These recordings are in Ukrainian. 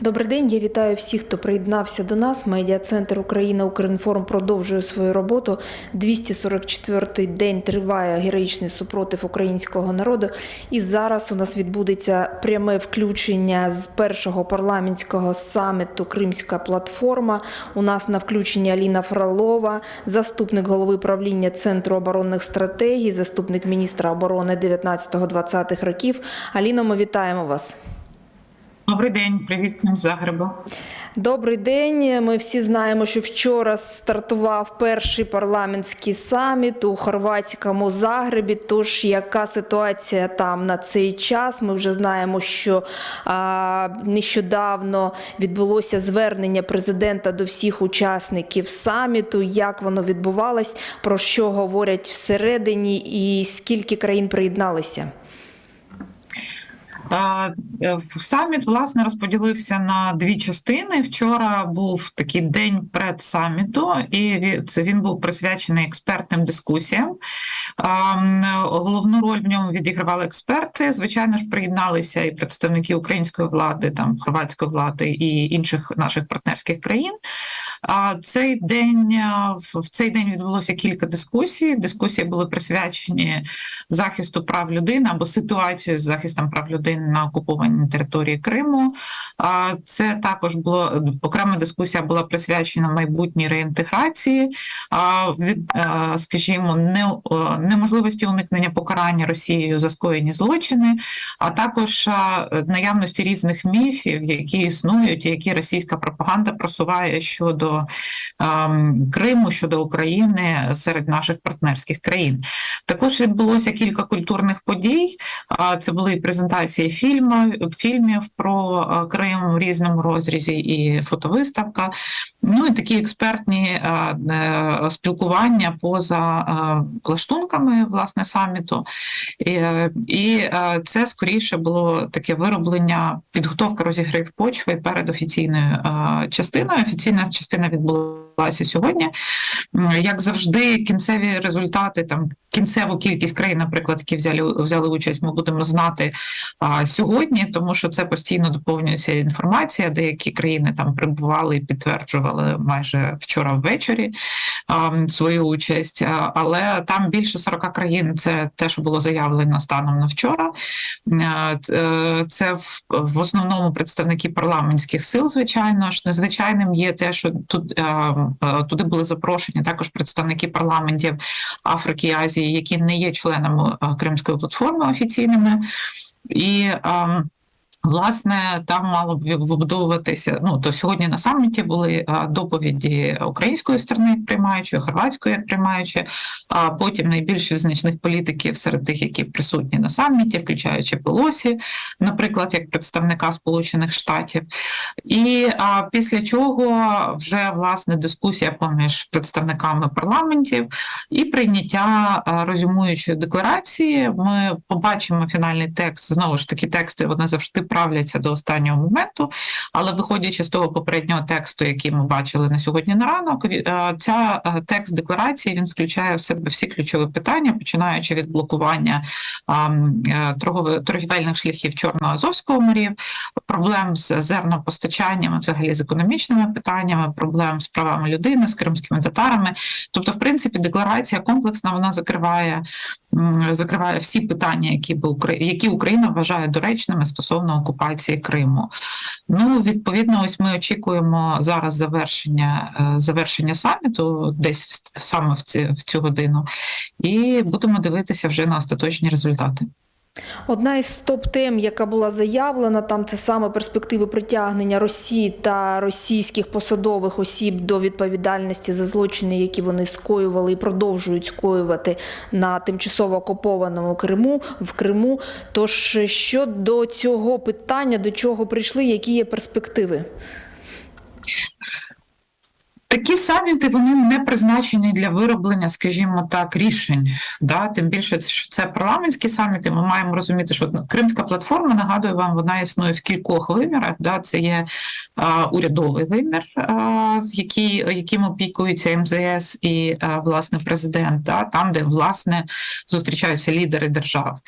Добрий день. Я вітаю всіх, хто приєднався до нас. Медіа-центр Україна Укрінформ продовжує свою роботу. 244-й день триває героїчний супротив українського народу. І зараз у нас відбудеться пряме включення з першого парламентського саміту Кримська платформа. У нас на включенні Аліна Фролова, заступник голови правління Центру оборонних стратегій, заступник міністра оборони 19-20 років. Аліно, ми вітаємо вас. Добрий день, привіт з Загреба. Добрий день. Ми всі знаємо, що вчора стартував перший парламентський саміт у хорватському Загребі. Тож яка ситуація там на цей час? Ми вже знаємо, що а, нещодавно відбулося звернення президента до всіх учасників саміту. Як воно відбувалось, про що говорять всередині, і скільки країн приєдналися? Е, Саміт власне розподілився на дві частини. Вчора був такий день перед саміту, і це він був присвячений експертним дискусіям. Головну роль в ньому відігравали експерти. Звичайно ж, приєдналися і представники української влади, там хорватської влади і інших наших партнерських країн. А цей день в цей день відбулося кілька дискусій. Дискусії були присвячені захисту прав людини або ситуацію з захистом прав людини на окупованій території Криму. А це також було окрема дискусія була присвячена майбутній реінтеграції, від, скажімо, не, неможливості уникнення покарання Росією за скоєні злочини, а також наявності різних міфів, які існують, які російська пропаганда просуває щодо Криму щодо України серед наших партнерських країн. Також відбулося кілька культурних подій. Це були презентації фільму, фільмів про Крим в різному розрізі, і фотовиставка. Ну і такі експертні е, спілкування поза лаштунками власне саміту. І це скоріше було таке вироблення, підготовка розігрів почви перед офіційною частиною. Офіційна частина навіть було відбулася сьогодні. Як завжди, кінцеві результати, там кінцеву кількість країн, наприклад, які взяли взяли участь, ми будемо знати а, сьогодні, тому що це постійно доповнюється інформація. Деякі країни там прибували і підтверджували майже вчора ввечері а, свою участь, а, але там більше 40 країн. Це те, що було заявлено станом на вчора. Е, це в, в основному представники парламентських сил, звичайно ж, незвичайним є те, що тут туди були запрошені також представники парламентів Африки і Азії, які не є членами Кримської платформи офіційними і. Власне, там мало б вибудовуватися. Ну то сьогодні на саміті були доповіді української сторони, приймаючої, хорватської приймаючої, а потім найбільш визначних політиків серед тих, які присутні на саміті, включаючи Пелосі, наприклад, як представника Сполучених Штатів. І а, після чого вже власне дискусія поміж представниками парламентів і прийняття резюмуючої декларації. Ми побачимо фінальний текст. Знову ж таки, тексти вони завжди правляться до останнього моменту, але виходячи з того попереднього тексту, який ми бачили на сьогодні на ранок, ця текст декларації він включає в себе всі ключові питання, починаючи від блокування торговельних шляхів Чорного-Азовського морів, проблем з зернопостачанням, взагалі з економічними питаннями, проблем з правами людини, з кримськими татарами. Тобто, в принципі, декларація комплексна вона закриває закриває всі питання, які які Україна вважає доречними стосовно окупації Криму. Ну, відповідно, ось ми очікуємо зараз завершення е, завершення саміту, десь саме в цю, в цю годину, і будемо дивитися вже на остаточні результати. Одна із топ-тем, яка була заявлена, там це саме перспективи притягнення Росії та російських посадових осіб до відповідальності за злочини, які вони скоювали і продовжують скоювати на тимчасово окупованому Криму в Криму. Тож щодо цього питання, до чого прийшли, які є перспективи? Такі саміти вони не призначені для вироблення, скажімо так, рішень. Да? Тим більше, що це парламентські саміти. Ми маємо розуміти, що Кримська платформа, нагадую вам, вона існує в кількох вимірах. Да? Це є а, урядовий вимір, а, який, яким опікується МЗС і а, власне президент, да? там, де власне зустрічаються лідери держав.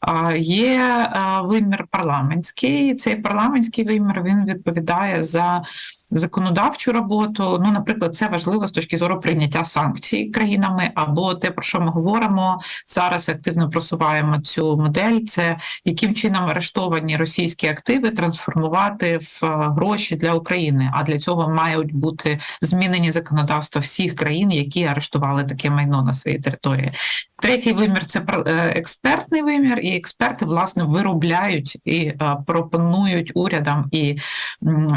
А, є а, вимір парламентський. Цей парламентський вимір він відповідає за законодавчу роботу. Ну, наприклад, це важливо з точки зору прийняття санкцій країнами, або те, про що ми говоримо зараз, активно просуваємо цю модель. Це яким чином арештовані російські активи трансформувати в е, гроші для України. А для цього мають бути змінені законодавства всіх країн, які арештували таке майно на своїй території. Третій вимір це е, експертний вимір, і експерти власне виробляють і е, пропонують урядам і м,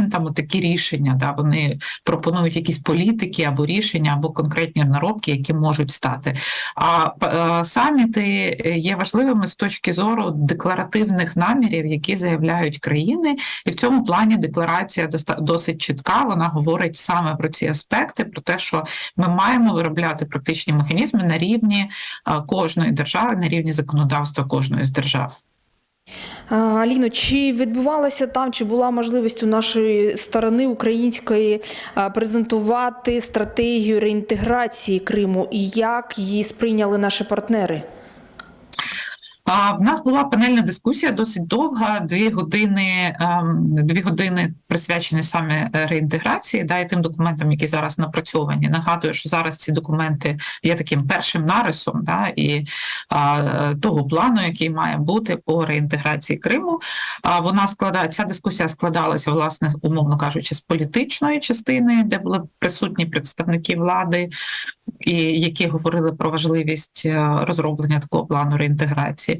е, парламентам такі рішення. Да, вони пропонують якісь політики або рішення, або конкретні наробки, які можуть стати. А е, саміти є важливими з точки зору декларативних намірів, які заявляють країни, і в цьому плані декларація досить чітка. Вона говорить саме про ці аспекти, про те, що ми маємо виробляти практичні механізми на рівні кожної держави, на рівні законодавства кожної з держав. А, Аліно, чи відбувалося там, чи була можливість у нашої сторони української презентувати стратегію реінтеграції Криму і як її сприйняли наші партнери? А в нас була панельна дискусія досить довга, дві години, ем, дві години присвячені саме е, реінтеграції, да, і тим документам, які зараз напрацьовані. Нагадую, що зараз ці документи є таким першим нарисом, да, і а, того плану, який має бути по реінтеграції Криму. А вона складає ця дискусія складалася, власне, умовно кажучи, з політичної частини, де були присутні представники влади, і які говорили про важливість е, розроблення такого плану реінтеграції.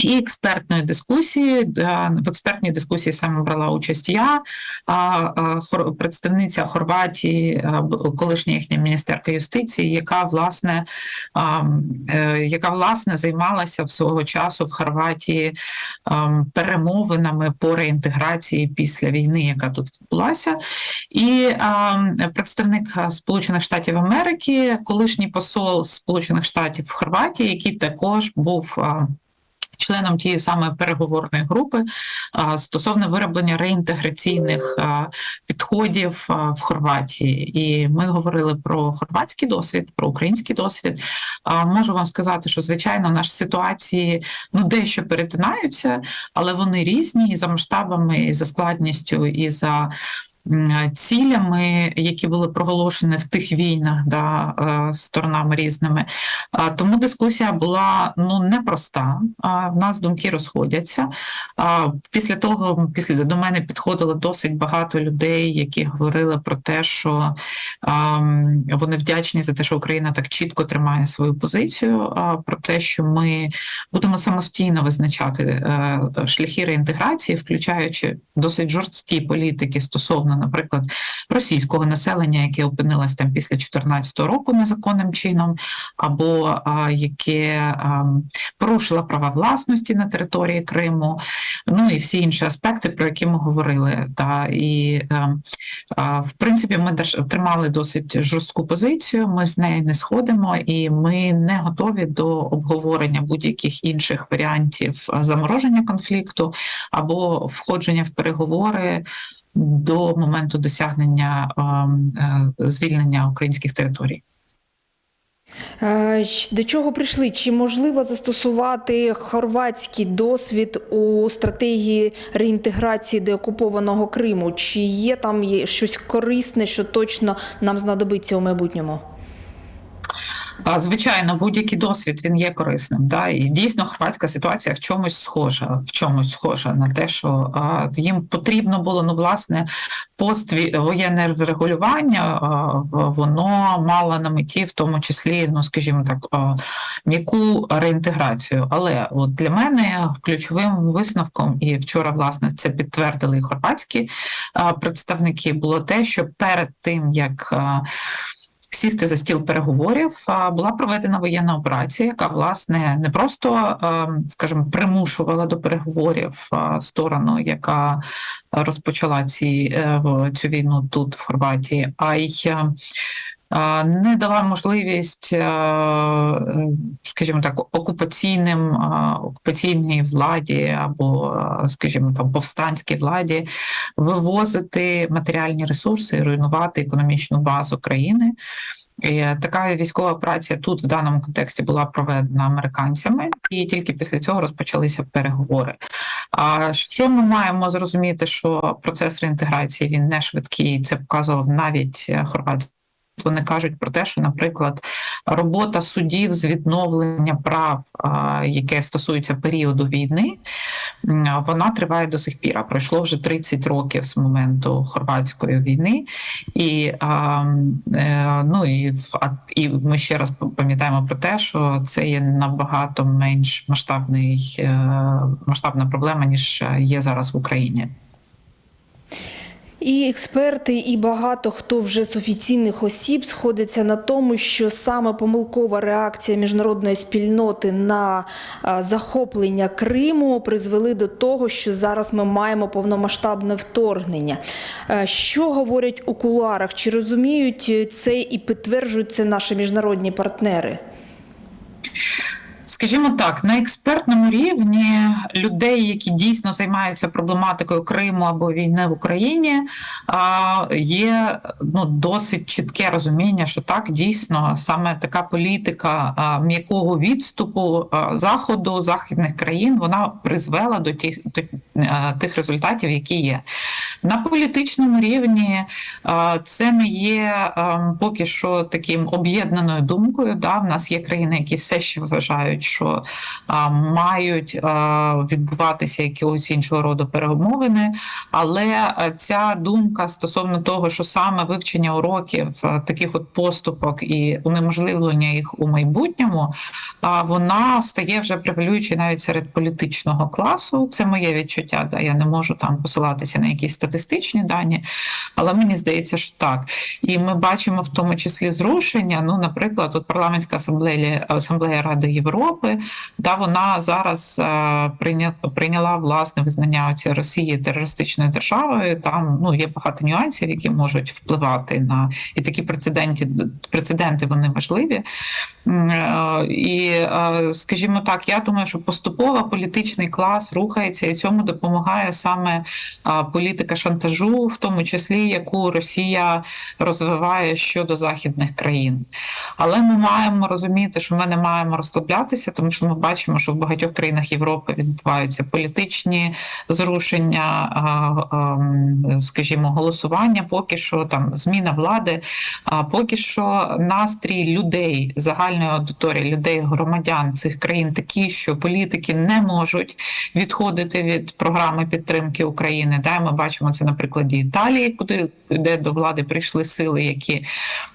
І експертної дискусії Е, в експертній дискусії саме брала участь я, представниця Хорватії, е, колишня їхня міністерка юстиції, яка власне е, яка власне займалася в свого часу в Хорватії перемовинами по реінтеграції після війни, яка тут відбулася. І представник Сполучених Штатів Америки, колишній посол Сполучених Штатів в Хорватії, який також був. Членом тієї самої переговорної групи стосовно вироблення реінтеграційних підходів в Хорватії, і ми говорили про хорватський досвід, про український досвід. Можу вам сказати, що звичайно наші ситуації ну дещо перетинаються, але вони різні і за масштабами, і за складністю, і за цілями, які були проголошені в тих війнах, да, е, сторонами різними. Тому дискусія була ну непроста. В нас думки розходяться. Після того, після до мене підходило досить багато людей, які говорили про те, що вони вдячні за те, що Україна так чітко тримає свою позицію, про те, що ми будемо самостійно визначати е, шляхи реінтеграції, включаючи досить жорсткі політики стосовно, наприклад, російського населення, яке опинилось там після 2014 року незаконним чином, або а, яке а, порушило права власності на території Криму, ну і всі інші аспекти, про які ми говорили. Та і а, в принципі, ми тримали досить жорстку позицію. Ми з неї не сходимо, і ми не готові до обговорення будь-яких інших варіантів замороження конфлікту або входження в переговори. До моменту досягнення ем, е, звільнення українських територій. Е, До чого прийшли? Чи можливо застосувати хорватський досвід у стратегії реінтеграції деокупованого Криму? Чи є там щось корисне, що точно нам знадобиться у майбутньому? Звичайно, будь-який досвід він є корисним. Да? І дійсно хорватська ситуація в чомусь схожа, в чомусь схожа на те, що їм потрібно було ну власне поствоєнне регулювання, а, воно мало на меті, в тому числі, ну скажімо так, м'яку реінтеграцію. Але от для мене ключовим висновком, і вчора власне це підтвердили і хорватські представники, було те, що перед тим як сісти за стіл переговорів, була проведена воєнна операція, яка власне не просто, е, скажімо, примушувала до переговорів сторону, яка розпочала ці, е, цю війну тут, в Хорватії, а й е, не дала можливість, е, е, скажімо так, окупаційним е, окупаційній владі або, скажімо, там повстанській владі вивозити матеріальні ресурси і руйнувати економічну базу країни. І така військова операція тут в даному контексті була проведена американцями, і тільки після цього розпочалися переговори. А що ми маємо зрозуміти, що процес реінтеграції він не швидкий. Це показував навіть хорватський. Вони кажуть про те, що, наприклад, робота судів з відновлення прав, яке стосується періоду війни, вона триває до сих пір. Пройшло вже 30 років з моменту хорватської війни, і е, ну і і ми ще раз пам'ятаємо про те, що це є набагато менш масштабний е, масштабна проблема ніж є зараз в Україні. І експерти, і багато хто вже з офіційних осіб сходиться на тому, що саме помилкова реакція міжнародної спільноти на захоплення Криму призвели до того, що зараз ми маємо повномасштабне вторгнення. Е, Що говорять у кулуарах? Чи розуміють це і підтверджують це наші міжнародні партнери? Скажімо так, на експертному рівні людей, які дійсно займаються проблематикою Криму або війни в Україні, є ну досить чітке розуміння, що так дійсно саме така політика м'якого відступу заходу західних країн вона призвела до тих до тих результатів, які є. На політичному рівні це не є ем, поки що таким об'єднаною думкою. Да? В нас є країни, які все ще вважають, що а, мають а, відбуватися якогось іншого роду перемовини. Але е, ця думка стосовно того, що саме вивчення уроків е, таких от поступок і унеможливлення їх у майбутньому, а, вона стає вже превалюючою навіть серед політичного класу. Це моє відчуття. Да? Я не можу там посилатися на якісь статистичні дані, але мені здається, що так. І ми бачимо в тому числі зрушення. Ну, наприклад, от парламентська асамблея асамблея Ради Європи, да вона зараз е, прийня, прийняла власне визнання цієї Росії терористичною державою. Там ну є багато нюансів, які можуть впливати на і такі прецеденти прецеденти вони важливі. Е, І, е, скажімо так, я думаю, що поступово політичний клас рухається, і цьому допомагає саме політика шантажу, в тому числі яку Росія розвиває щодо західних країн. Але ми маємо розуміти, що ми не маємо розслаблятися, тому що ми бачимо, що в багатьох країнах Європи відбуваються політичні зрушення, скажімо, голосування. Поки що там зміна влади, а поки що настрій людей загальної аудиторії, людей, громадян цих країн такі, що політики не можуть відходити від програми підтримки України. Да, ми бачимо це на прикладі Італії, куди де до влади прийшли сили, які,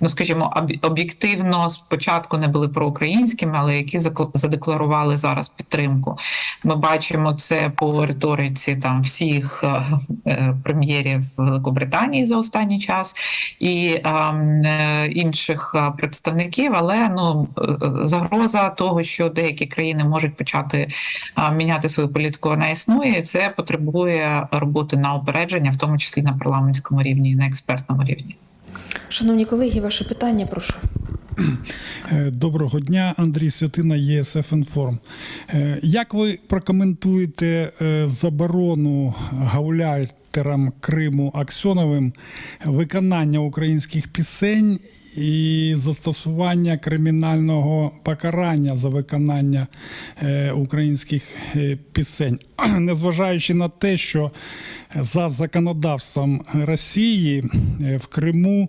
ну скажімо, об'єктивно спочатку не були проукраїнськими, але які задекларували зараз підтримку. Ми бачимо це по риториці там всіх е, е, прем'єрів Великобританії за останній час і ем, е, інших представників. Але ну загроза того, що деякі країни можуть почати міняти свою політику, вона існує. Це потребує роботи на упередження, в тому числі на парламентському рівні на експертному рівні. Шановні колеги, ваше питання, прошу. Е, Доброго дня, Андрій Святина, ЄСФ Інформ. Е, Як ви прокоментуєте е, заборону гауляйтерам Криму Аксьоновим виконання українських пісень і застосування кримінального покарання за виконання українських пісень, незважаючи на те, що за законодавством Росії в Криму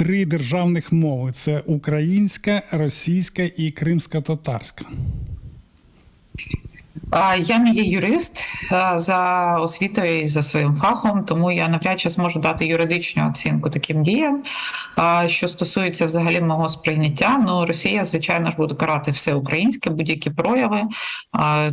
три державних мови: це українська, російська і кримська-татарська. Я не є юрист за освітою і за своїм фахом, тому я навряд чи зможу дати юридичну оцінку таким діям. Що стосується взагалі мого сприйняття, ну Росія, звичайно ж, буде карати все українське, будь-які прояви,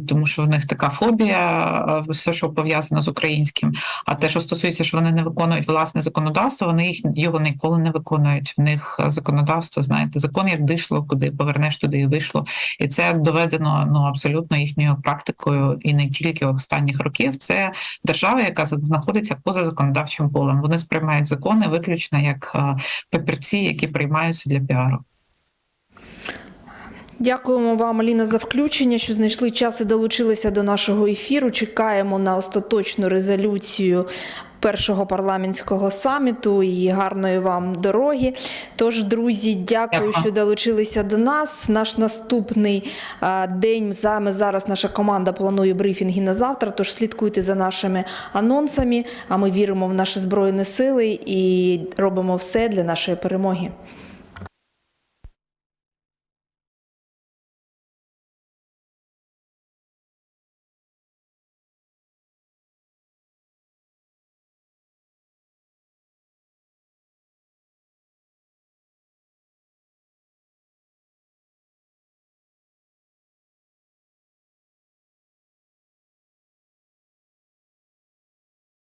тому що в них така фобія, все, що пов'язано з українським. А те, що стосується, що вони не виконують власне законодавство, вони їх його ніколи не виконують. В них законодавство, знаєте, закон як дишло, куди повернеш, туди і вийшло. І це доведено ну абсолютно їхньою практикою, і не тільки останніх років. Це держава, яка знаходиться поза законодавчим полем. Вони сприймають закони виключно як е, папірці, які приймаються для піару. Дякуємо вам, Аліна, за включення, що знайшли час і долучилися до нашого ефіру. Чекаємо на остаточну резолюцію першого парламентського саміту і гарної вам дороги. Тож, друзі, дякую, що долучилися до нас. Наш наступний день саме зараз наша команда планує брифінги на завтра. Тож слідкуйте за нашими анонсами. А ми віримо в наші збройні сили і робимо все для нашої перемоги.